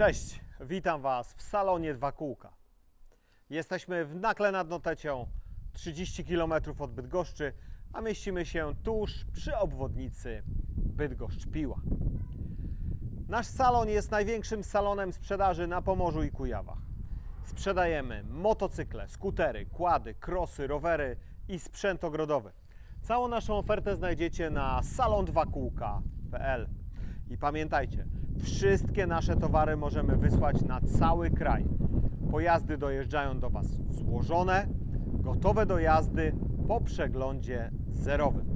Cześć, witam Was w salonie Dwa Kółka. Jesteśmy w Nakle nad Notecią, 30 km od Bydgoszczy, a mieścimy się tuż przy obwodnicy Bydgoszcz-Piła. Nasz salon jest największym salonem sprzedaży na Pomorzu i Kujawach. Sprzedajemy motocykle, skutery, kłady, krosy, rowery i sprzęt ogrodowy. Całą naszą ofertę znajdziecie na salon2kółka.pl. I pamiętajcie, wszystkie nasze towary możemy wysłać na cały kraj. Pojazdy dojeżdżają do Was złożone, gotowe do jazdy po przeglądzie zerowym.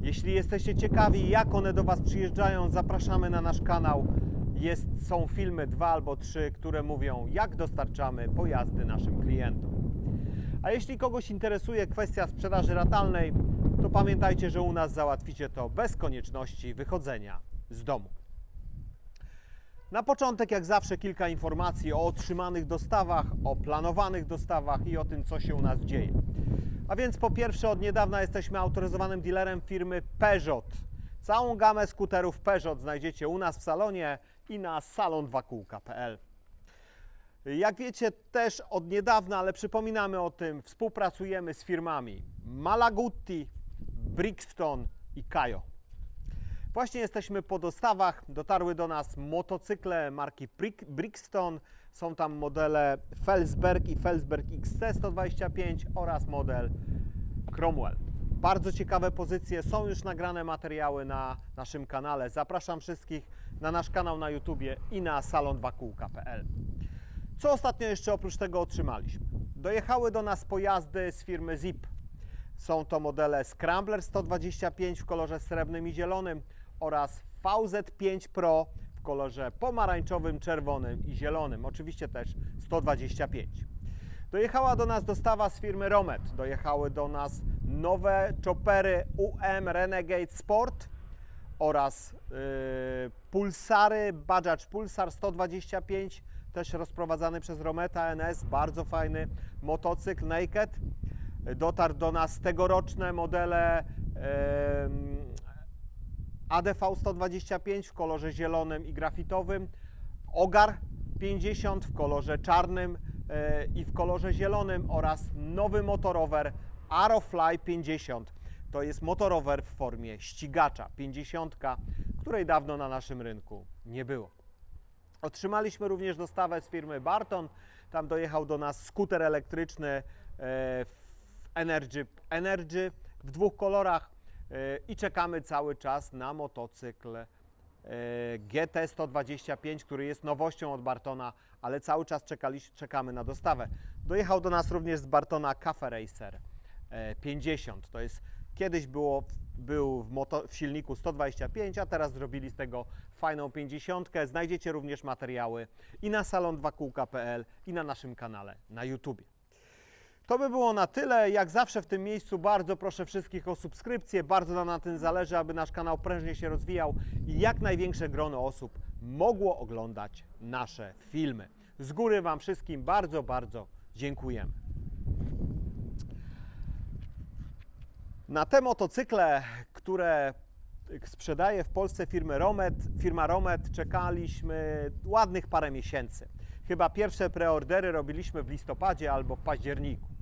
Jeśli jesteście ciekawi, jak one do Was przyjeżdżają, zapraszamy na nasz kanał. Jest, są filmy, dwa albo trzy, które mówią, jak dostarczamy pojazdy naszym klientom. A jeśli kogoś interesuje kwestia sprzedaży ratalnej, to pamiętajcie, że u nas załatwicie to bez konieczności wychodzenia z domu. Na początek, jak zawsze, kilka informacji o otrzymanych dostawach, o planowanych dostawach i o tym, co się u nas dzieje. A więc po pierwsze, od niedawna jesteśmy autoryzowanym dealerem firmy Peugeot. Całą gamę skuterów Peugeot znajdziecie u nas w salonie i na salon2kółka.pl. Jak wiecie, też od niedawna, ale przypominamy o tym, współpracujemy z firmami Malagutti, Brixton i Kajo. Właśnie jesteśmy po dostawach. Dotarły do nas motocykle marki Brixton. Są tam modele Felsberg i Felsberg XC125 oraz model Cromwell. Bardzo ciekawe pozycje. Są już nagrane materiały na naszym kanale. Zapraszam wszystkich na nasz kanał na YouTubie i na salon2kółka.pl. Co ostatnio jeszcze oprócz tego otrzymaliśmy? Dojechały do nas pojazdy z firmy Zip. Są to modele Scrambler 125 w kolorze srebrnym i zielonym oraz VZ5 Pro w kolorze pomarańczowym, czerwonym i zielonym. Oczywiście też 125. Dojechała do nas dostawa z firmy Romet. Dojechały do nas nowe choppery UM Renegade Sport oraz yy, Pulsary Bajaj Pulsar 125 też rozprowadzany przez Rometa NS, bardzo fajny motocykl Naked. Dotarł do nas tegoroczne modele ADV 125 w kolorze zielonym i grafitowym, Ogar 50 w kolorze czarnym e, i w kolorze zielonym oraz nowy motorower Arrowfly 50. To jest motorower w formie ścigacza 50, której dawno na naszym rynku nie było. Otrzymaliśmy również dostawę z firmy Barton. Tam dojechał do nas skuter elektryczny e, Energy, Energy w dwóch kolorach i czekamy cały czas na motocykl e, GT 125, który jest nowością od Bartona, ale cały czas czekali, czekamy na dostawę. Dojechał do nas również z Bartona Cafe Racer e, 50. To jest kiedyś było, był w, moto, w silniku 125, a teraz zrobili z tego fajną 50. Znajdziecie również materiały i na salon2kółka.pl i na naszym kanale na YouTubie. To by było na tyle. Jak zawsze w tym miejscu bardzo proszę wszystkich o subskrypcję. Bardzo nam na tym zależy, aby nasz kanał prężnie się rozwijał i jak największe grono osób mogło oglądać nasze filmy. Z góry Wam wszystkim bardzo, bardzo dziękujemy. Na te motocykle, które sprzedaje w Polsce firmy Romet, firma Romet, czekaliśmy ładnych parę miesięcy. Chyba pierwsze preordery robiliśmy w listopadzie albo w październiku.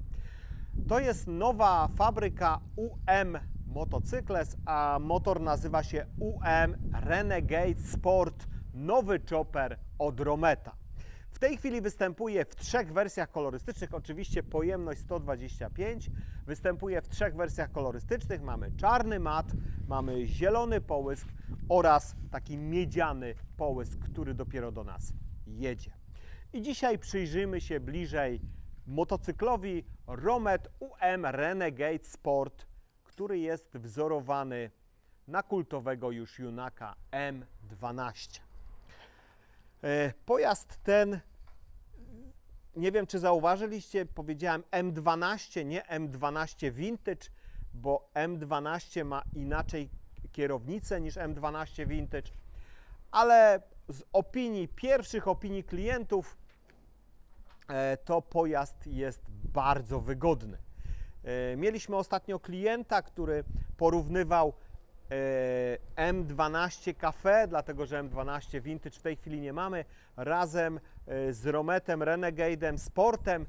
To jest nowa fabryka UM Motocykles, a motor nazywa się UM Renegade Sport, nowy chopper od Rometa. W tej chwili występuje w trzech wersjach kolorystycznych, oczywiście pojemność 125, występuje w trzech wersjach kolorystycznych. Mamy czarny mat, mamy zielony połysk oraz taki miedziany połysk, który dopiero do nas jedzie. I dzisiaj przyjrzymy się bliżej motocyklowi Romet UM Renegade Sport, który jest wzorowany na kultowego już Junaka M12. E, Pojazd ten, nie wiem czy zauważyliście, powiedziałem M12, nie M12 Vintage, bo M12 ma inaczej kierownicę niż M12 Vintage, ale z opinii, pierwszych opinii klientów, to pojazd jest bardzo wygodny. E, Mieliśmy ostatnio klienta, który porównywał e, M12 Cafe, dlatego że M12 Vintage w tej chwili nie mamy, razem e, z Rometem, Renegade'em, Sportem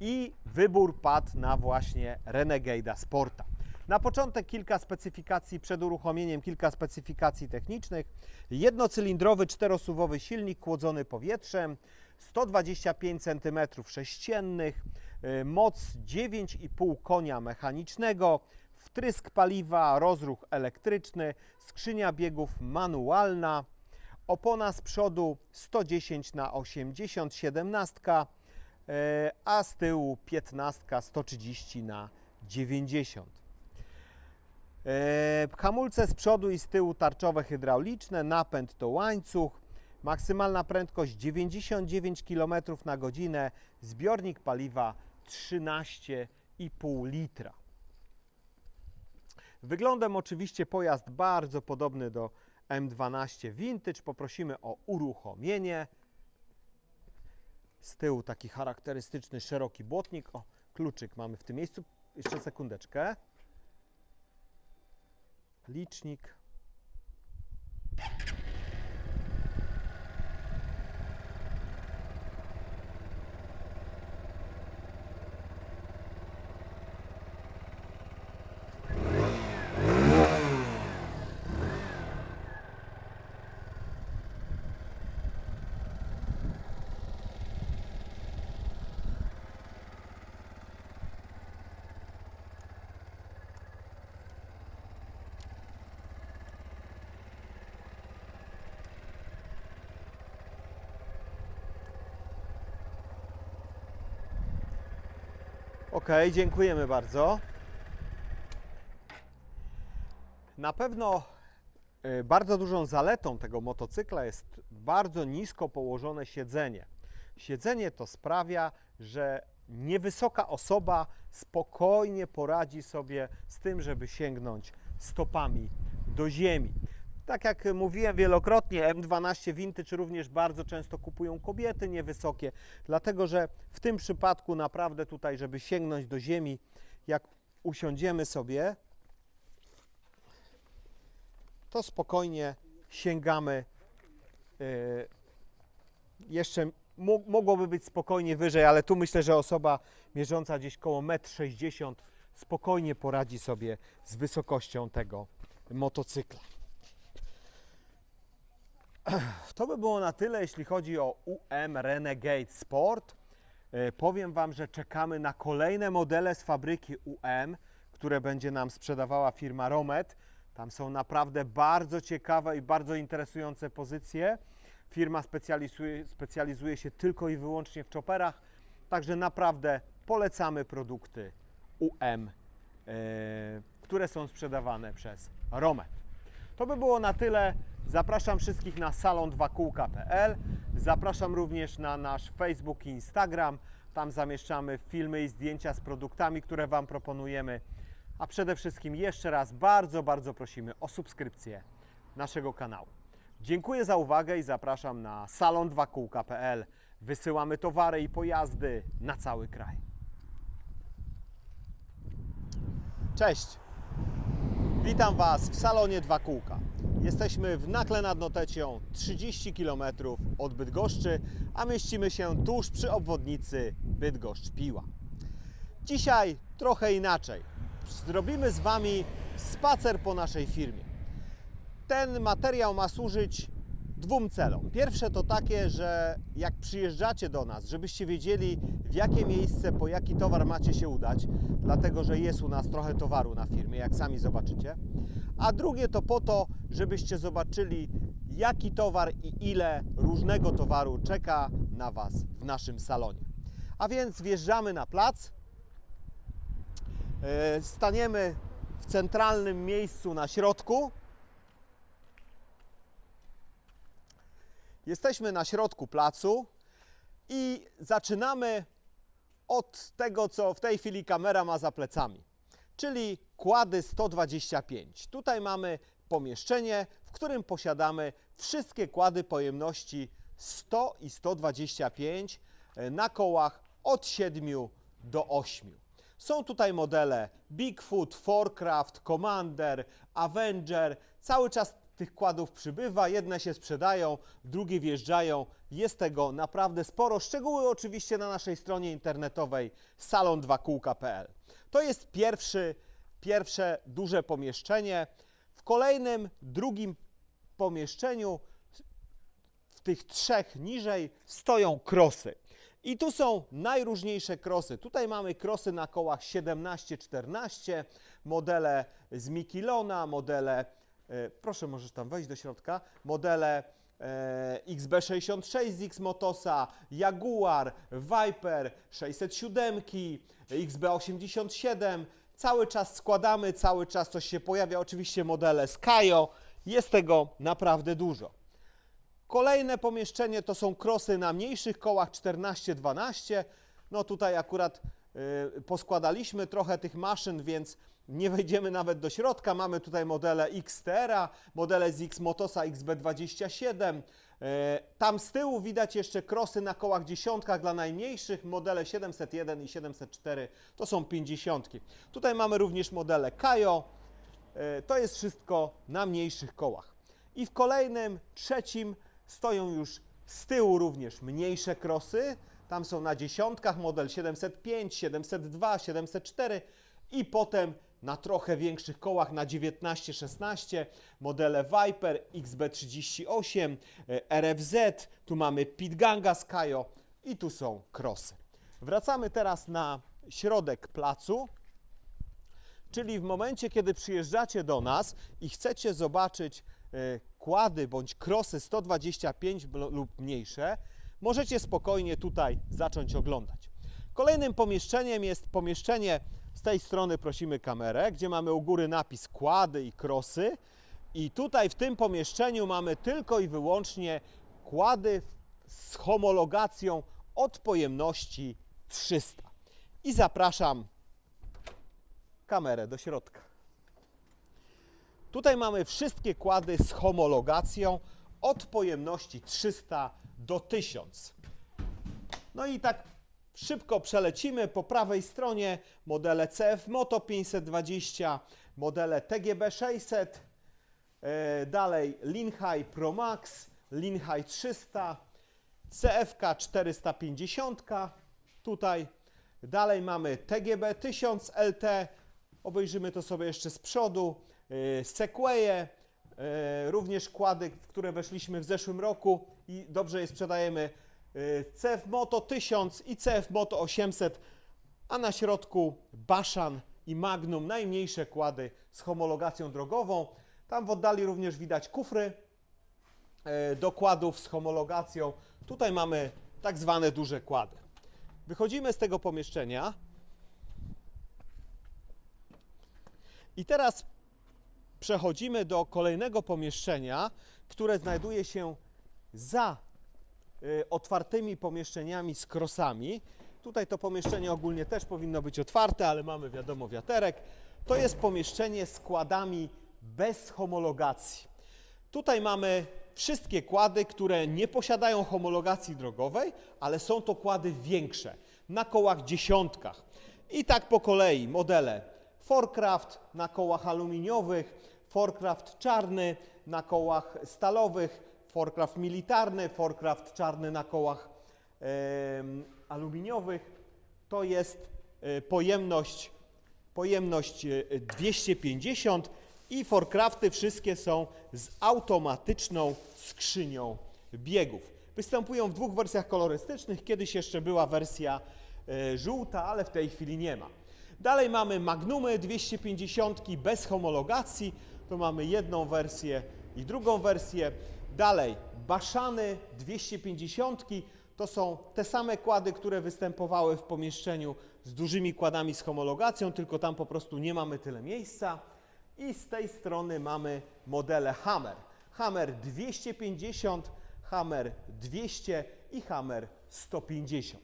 i wybór padł na właśnie Renegade'a Sporta. Na początek kilka specyfikacji przed uruchomieniem, kilka specyfikacji technicznych. Jednocylindrowy czterosuwowy silnik chłodzony powietrzem, 125 cm3, y, moc 9,5 konia mechanicznego, wtrysk paliwa, rozruch elektryczny, skrzynia biegów manualna, opona z przodu 110 na 80 17, e, a z tyłu 15 130 na 90. E, Hamulce z przodu i z tyłu tarczowe hydrauliczne, napęd to łańcuch, maksymalna prędkość 99 km na godzinę, zbiornik paliwa 13,5 litra. Wyglądem oczywiście pojazd bardzo podobny do M12 Vintage. Poprosimy o uruchomienie. Z tyłu taki charakterystyczny szeroki błotnik. O, kluczyk mamy w tym miejscu. Jeszcze sekundeczkę. Licznik. Dziękujemy bardzo. Na pewno y, bardzo dużą zaletą tego motocykla jest bardzo nisko położone siedzenie. Siedzenie to sprawia, że niewysoka osoba spokojnie poradzi sobie z tym, żeby sięgnąć stopami do ziemi. Tak jak mówiłem wielokrotnie, M12 Vintage również bardzo często kupują kobiety niewysokie, dlatego że w tym przypadku naprawdę tutaj, żeby sięgnąć do ziemi, jak usiądziemy sobie, to spokojnie sięgamy. yy, Jeszcze mo- mogłoby być spokojnie wyżej, ale tu myślę, że osoba mierząca gdzieś koło 1,60 m spokojnie poradzi sobie z wysokością tego motocykla. To by było na tyle, jeśli chodzi o UM Renegade Sport. E, Powiem Wam, że czekamy na kolejne modele z fabryki UM, które będzie nam sprzedawała firma Romet. Tam są naprawdę bardzo ciekawe i bardzo interesujące pozycje. Firma specjalizuje, specjalizuje się tylko i wyłącznie w chopperach, także naprawdę polecamy produkty UM, e, które są sprzedawane przez Romet. To by było na tyle. Zapraszam wszystkich na salon2kółka.pl. Zapraszam również na nasz Facebook i Instagram. Tam zamieszczamy filmy i zdjęcia z produktami, które Wam proponujemy. A przede wszystkim jeszcze raz bardzo, bardzo prosimy o subskrypcję naszego kanału. Dziękuję za uwagę i zapraszam na salon2kółka.pl. Wysyłamy towary i pojazdy na cały kraj. Cześć! Witam Was w salonie Dwa Kółka. Jesteśmy w Nakle nad Notecią, 30 km od Bydgoszczy, a mieścimy się tuż przy obwodnicy Bydgoszcz-Piła. Dzisiaj trochę inaczej. Zrobimy z Wami spacer po naszej firmie. Ten materiał ma służyć dwóm celom. Pierwsze to takie, że jak przyjeżdżacie do nas, żebyście wiedzieli w jakie miejsce, po jaki towar macie się udać, dlatego że jest u nas trochę towaru na firmie, jak sami zobaczycie. A drugie to po to, żebyście zobaczyli jaki towar i ile różnego towaru czeka na Was w naszym salonie. A więc wjeżdżamy na plac. E, Staniemy w centralnym miejscu na środku. Jesteśmy na środku placu i zaczynamy od tego, co w tej chwili kamera ma za plecami, czyli kłady 125. Tutaj mamy pomieszczenie, w którym posiadamy wszystkie kłady pojemności 100 i 125 e, na kołach od 7 do 8. Są tutaj modele Bigfoot, Forecraft, Commander, Avenger. Cały czas tych kładów przybywa, jedne się sprzedają, drugie wjeżdżają. Jest tego naprawdę sporo. Szczegóły oczywiście na naszej stronie internetowej salon2kółka.pl. To jest pierwszy, pierwsze duże pomieszczenie. W kolejnym, drugim pomieszczeniu w tych trzech niżej stoją krosy. I tu są najróżniejsze krosy. Tutaj mamy krosy na kołach 17-14, modele z Mikilona, modele, proszę możesz tam wejść do środka, modele e, XB66 z X-Motosa, Jaguar, Viper, 607, XB87. Cały czas składamy, cały czas coś się pojawia. Oczywiście modele Skyo. Jest tego naprawdę dużo. Kolejne pomieszczenie to są krosy na mniejszych kołach 14-12. No tutaj akurat y, poskładaliśmy trochę tych maszyn, więc nie wejdziemy nawet do środka. Mamy tutaj modele XTR, modele z X-Motosa XB27. Y, tam z tyłu widać jeszcze krosy na kołach dziesiątkach dla najmniejszych, modele 701 i 704 to są 50. Tutaj mamy również modele Kajo. Y, To jest wszystko na mniejszych kołach. I w kolejnym, trzecim stoją już z tyłu również mniejsze krosy. Tam są na dziesiątkach model 705, 702, 704 i potem na trochę większych kołach na 19, 16 modele Viper, XB38, e, RFZ, tu mamy Pitganga Skyo i tu są krosy. Wracamy teraz na środek placu. Czyli w momencie, kiedy przyjeżdżacie do nas i chcecie zobaczyć e, kłady bądź krosy 125 bl- lub mniejsze, możecie spokojnie tutaj zacząć oglądać. Kolejnym pomieszczeniem jest pomieszczenie, z tej strony prosimy kamerę, gdzie mamy u góry napis kłady i krosy. I tutaj w tym pomieszczeniu mamy tylko i wyłącznie kłady z homologacją od pojemności 300. I zapraszam kamerę do środka. Tutaj mamy wszystkie kłady z homologacją od pojemności 300 do 1000. No i tak szybko przelecimy. Po prawej stronie modele CF Moto 520, modele TGB 600, e, dalej Linhai Pro Max, Linhai 300, CFK 450, tutaj dalej mamy TGB 1000 LT, obejrzymy to sobie jeszcze z przodu, e, Sequoie, e, również kłady, w które weszliśmy w zeszłym roku i dobrze je sprzedajemy, CF Moto 1000 i CF Moto 800, a na środku Baszan i Magnum, najmniejsze kłady z homologacją drogową. Tam w oddali również widać kufry e, dokładów z homologacją. Tutaj mamy tak zwane duże kłady. Wychodzimy z tego pomieszczenia i teraz przechodzimy do kolejnego pomieszczenia, które znajduje się za y, otwartymi pomieszczeniami z krosami. Tutaj to pomieszczenie ogólnie też powinno być otwarte, ale mamy wiadomo wiaterek. To jest pomieszczenie z kładami bez homologacji. Tutaj mamy wszystkie kłady, które nie posiadają homologacji drogowej, ale są to kłady większe, na kołach dziesiątkach. I tak po kolei modele Forcraft na kołach aluminiowych, Forcraft czarny na kołach stalowych, Forcraft militarny, Forcraft czarny na kołach em, aluminiowych. To jest e, pojemność, pojemność e, 250 i Forcrafty wszystkie są z automatyczną skrzynią biegów. Występują w dwóch wersjach kolorystycznych. Kiedyś jeszcze była wersja e, żółta, ale w tej chwili nie ma. Dalej mamy Magnumy 250 bez homologacji. To mamy jedną wersję i drugą wersję. Dalej Baszany 250 to są te same kłady, które występowały w pomieszczeniu z dużymi kładami z homologacją, tylko tam po prostu nie mamy tyle miejsca. I z tej strony mamy modele Hammer. Hammer 250, Hammer 200 i Hammer 150.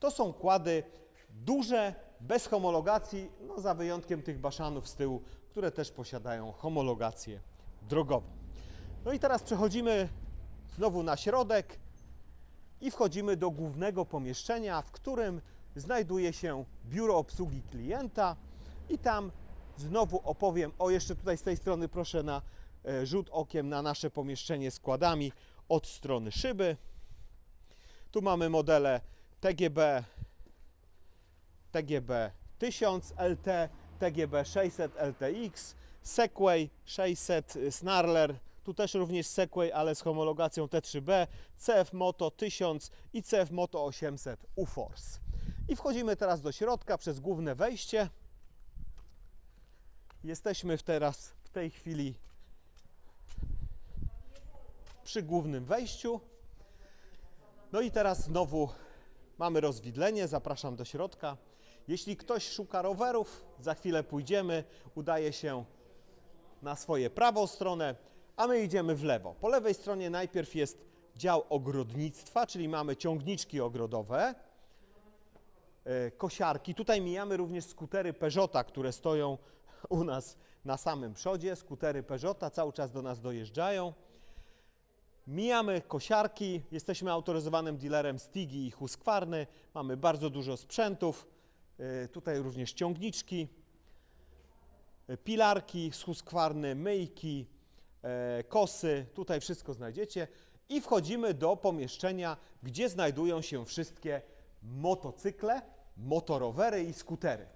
To są kłady duże, bez homologacji, no za wyjątkiem tych baszanów z tyłu, które też posiadają homologację drogową. No i teraz przechodzimy znowu na środek i wchodzimy do głównego pomieszczenia, w którym znajduje się biuro obsługi klienta i tam znowu opowiem, o jeszcze tutaj z tej strony proszę na e, rzut okiem na nasze pomieszczenie składami od strony szyby. Tu mamy modele TGB, TGB 1000 LT, TGB 600 LTX, Segway 600 Snarler, tu też również Segway, ale z homologacją T3B, CF Moto 1000 i CF Moto 800 UForce. I wchodzimy teraz do środka przez główne wejście. Jesteśmy teraz w tej chwili przy głównym wejściu. No i teraz znowu mamy rozwidlenie, zapraszam do środka. Jeśli ktoś szuka rowerów, za chwilę pójdziemy, udaje się na swoje prawą stronę, a my idziemy w lewo. Po lewej stronie najpierw jest dział ogrodnictwa, czyli mamy ciągniczki ogrodowe, e, kosiarki. Tutaj mijamy również skutery Peugeota, które stoją u nas na samym przodzie. Skutery Peugeota cały czas do nas dojeżdżają. Mijamy kosiarki, jesteśmy autoryzowanym dealerem Stigi i Husqvarny, mamy bardzo dużo sprzętów, y, tutaj również ciągniczki, pilarki z Husqvarny, myjki, e, kosy, tutaj wszystko znajdziecie i wchodzimy do pomieszczenia, gdzie znajdują się wszystkie motocykle, motorowery i skutery.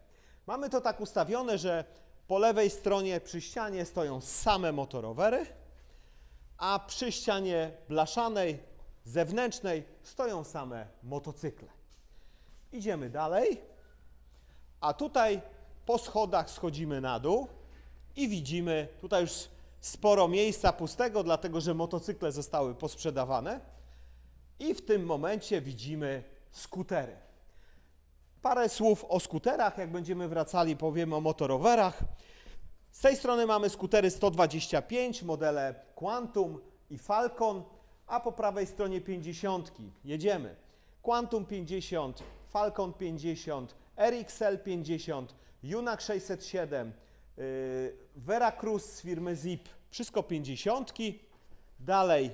Mamy to tak ustawione, że po lewej stronie przy ścianie stoją same motorowery, a przy ścianie blaszanej, zewnętrznej stoją same motocykle. Idziemy dalej, a tutaj po schodach schodzimy na dół i widzimy tutaj już sporo miejsca pustego, dlatego że motocykle zostały posprzedawane. I w tym momencie widzimy skutery. Parę słów o skuterach, jak będziemy wracali, powiemy o motorowerach. Z tej strony mamy skutery 125, modele Quantum i Falcon, a po prawej stronie 50. Jedziemy. Quantum 50, Falcon 50, RXL 50, Junak 607, yy, Veracruz z firmy Zip, wszystko 50. Dalej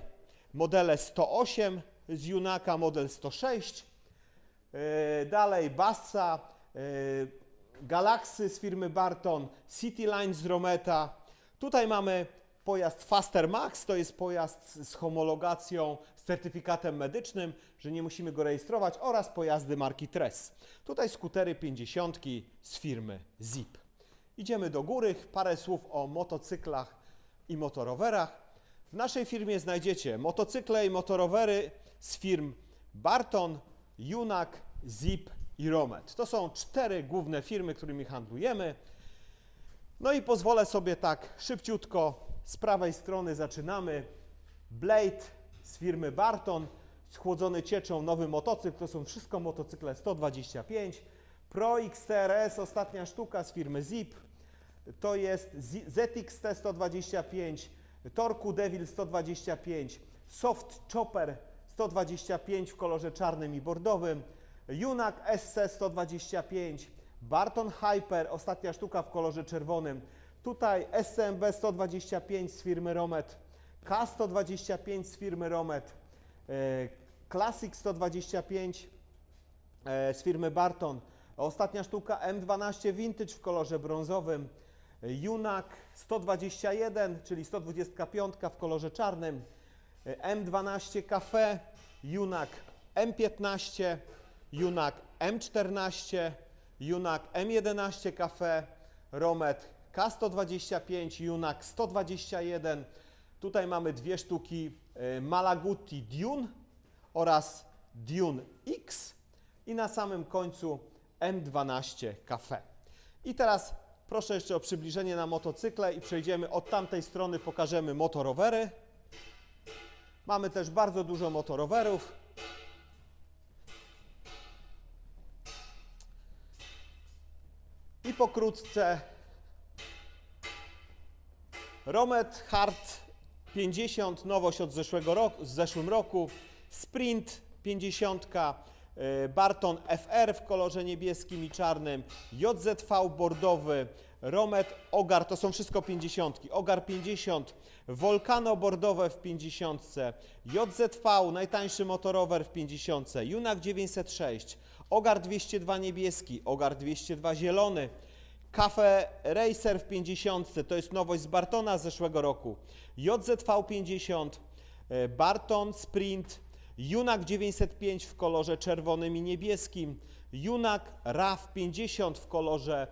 modele 108 z Junaka, model 106. Yy, Dalej Bassa, yy, Galaxy z firmy Barton, Cityline z Rometa. Tutaj mamy pojazd Faster Max, to jest pojazd z homologacją, z certyfikatem medycznym, że nie musimy go rejestrować, oraz pojazdy marki Tress. Tutaj skutery 50 z firmy Zip. Idziemy do góry, parę słów o motocyklach i motorowerach. W naszej firmie znajdziecie motocykle i motorowery z firm Barton, Junak, Zip i Romet. To są cztery główne firmy, którymi handlujemy. No i pozwolę sobie tak szybciutko z prawej strony zaczynamy. Blade z firmy Barton, schłodzony cieczą nowy motocykl, to są wszystko motocykle 125. Pro XTRS, ostatnia sztuka z firmy Zip, to jest Z- ZXT 125, Torku Devil 125, Soft Chopper 125 w kolorze czarnym i bordowym, Junak SC 125, Barton Hyper, ostatnia sztuka w kolorze czerwonym, tutaj SCMB 125 z firmy Romet, K125 z firmy Romet, e, Classic 125 e, z firmy Barton. Ostatnia sztuka M12 Vintage w kolorze brązowym. Junak 121, czyli 125 w kolorze czarnym. M12 Cafe, Junak M15, Junak M14, Junak M11 Cafe, Romet K125, Junak 121. Tutaj mamy dwie sztuki e, Malaguti Dune oraz Dune X i na samym końcu M12 Cafe. I teraz proszę jeszcze o przybliżenie na motocykle i przejdziemy od tamtej strony, pokażemy motorowery. Mamy też bardzo dużo motorowerów. I pokrótce Romet Hard 50, nowość od zeszłego roku, z zeszłym roku. Sprint 50, y, Barton FR w kolorze niebieskim i czarnym, JZV bordowy, Romet Ogar, to są wszystko 50. Ogar 50, Volcano bordowe w 50, JZV, najtańszy motorower w 50, Junak 906, Ogar 202 niebieski, Ogar 202 zielony, Cafe Racer w 50, to jest nowość z Bartona z zeszłego roku, JZV 50, e, Barton Sprint, Junak 905 w kolorze czerwonym i niebieskim, Junak RAF 50 w kolorze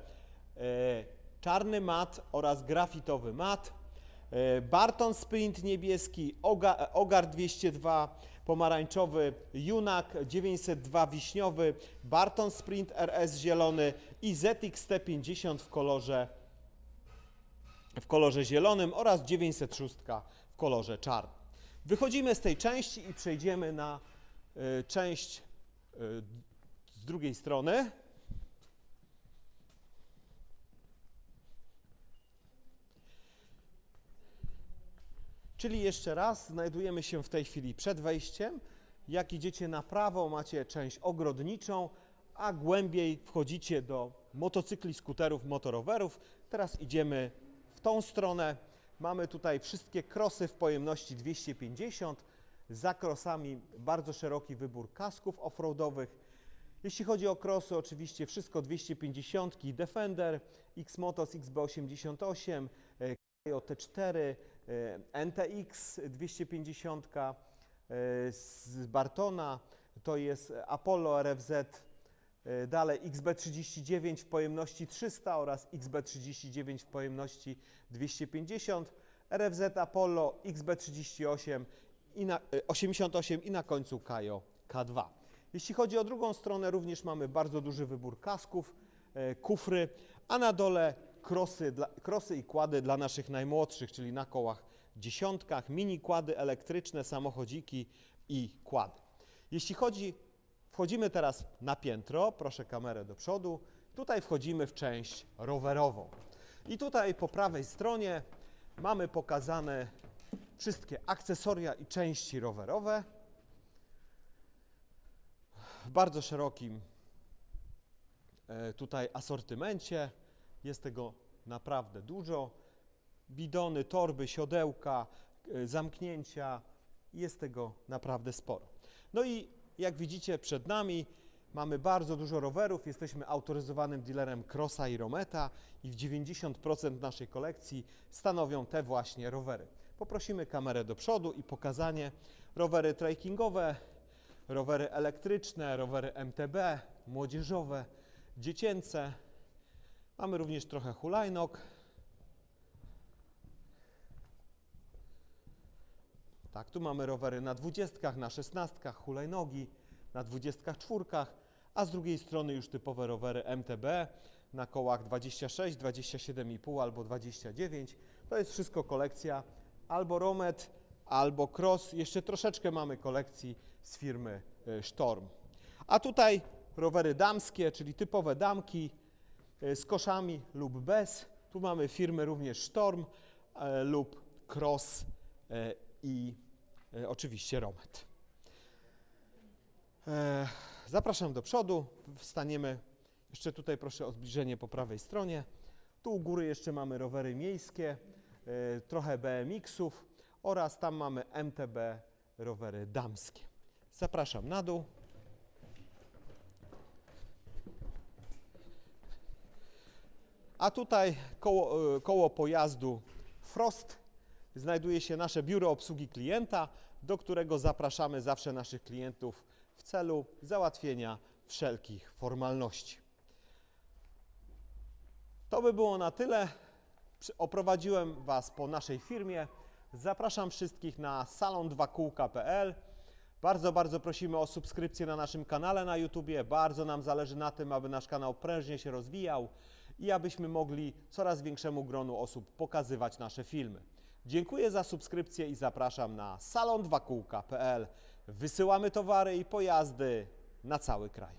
e, czarny mat oraz grafitowy mat, e, Barton Sprint niebieski, Oga- Ogar 202 pomarańczowy, Junak 902 wiśniowy, Barton Sprint RS zielony i ZXT 50 w kolorze w kolorze zielonym oraz 906 w kolorze czarnym. Wychodzimy z tej części i przejdziemy na y, część y, z drugiej strony. Czyli jeszcze raz, znajdujemy się w tej chwili przed wejściem. Jak idziecie na prawo, macie część ogrodniczą, a głębiej wchodzicie do motocykli, skuterów, motorowerów. Teraz idziemy w tą stronę. Mamy tutaj wszystkie krosy w pojemności 250. Za krosami bardzo szeroki wybór kasków offroadowych. Jeśli chodzi o krosy, oczywiście wszystko 250, Defender, X-Motos XB88, e, Kajo T4, e, NTX 250 e, z Bartona, to jest Apollo RFZ, dalej XB39 w pojemności 300 oraz XB39 w pojemności 250, RFZ Apollo XB38 i na, e, 88 i na końcu Kajo K2. Jeśli chodzi o drugą stronę, również mamy bardzo duży wybór kasków, e, kufry, a na dole krosy, dla, krosy i kłady dla naszych najmłodszych, czyli na kołach dziesiątkach, mini kłady elektryczne, samochodziki i kłady. Jeśli chodzi, wchodzimy teraz na piętro, proszę kamerę do przodu, tutaj wchodzimy w część rowerową. I tutaj po prawej stronie mamy pokazane wszystkie akcesoria i części rowerowe w bardzo szerokim e, tutaj asortymencie. Jest tego naprawdę dużo. Bidony, torby, siodełka, e, zamknięcia. Jest tego naprawdę sporo. No i jak widzicie przed nami mamy bardzo dużo rowerów. Jesteśmy autoryzowanym dealerem Crossa i Rometa i w 90% naszej kolekcji stanowią te właśnie rowery. Poprosimy kamerę do przodu i pokazanie rowery trekkingowe, rowery elektryczne, rowery MTB, młodzieżowe, dziecięce. Mamy również trochę hulajnóg. Tak, tu mamy rowery na dwudziestkach, na szesnastkach, hulajnogi, na dwudziestkach czwórkach, a z drugiej strony już typowe rowery MTB na kołach 26, 27,5 albo 29. To jest wszystko kolekcja albo Romet, albo Cross. Jeszcze troszeczkę mamy kolekcji z firmy e, Storm. A tutaj rowery damskie, czyli typowe damki e, z koszami lub bez. Tu mamy firmy również Storm e, lub Cross i e, oczywiście Romet. E, Zapraszam do przodu, wstaniemy. Jeszcze tutaj proszę o zbliżenie po prawej stronie. Tu u góry jeszcze mamy rowery miejskie, e, trochę BMX-ów oraz tam mamy MTB rowery damskie. Zapraszam na dół. A tutaj koło, koło pojazdu Frost znajduje się nasze biuro obsługi klienta, do którego zapraszamy zawsze naszych klientów w celu załatwienia wszelkich formalności. To by było na tyle. Oprowadziłem Was po naszej firmie. Zapraszam wszystkich na salon2kółka.pl. Bardzo, bardzo prosimy o subskrypcję na naszym kanale na YouTubie. Bardzo nam zależy na tym, aby nasz kanał prężnie się rozwijał i abyśmy mogli coraz większemu gronu osób pokazywać nasze filmy. Dziękuję za subskrypcję i zapraszam na salon2kółka.pl. Wysyłamy towary i pojazdy na cały kraj.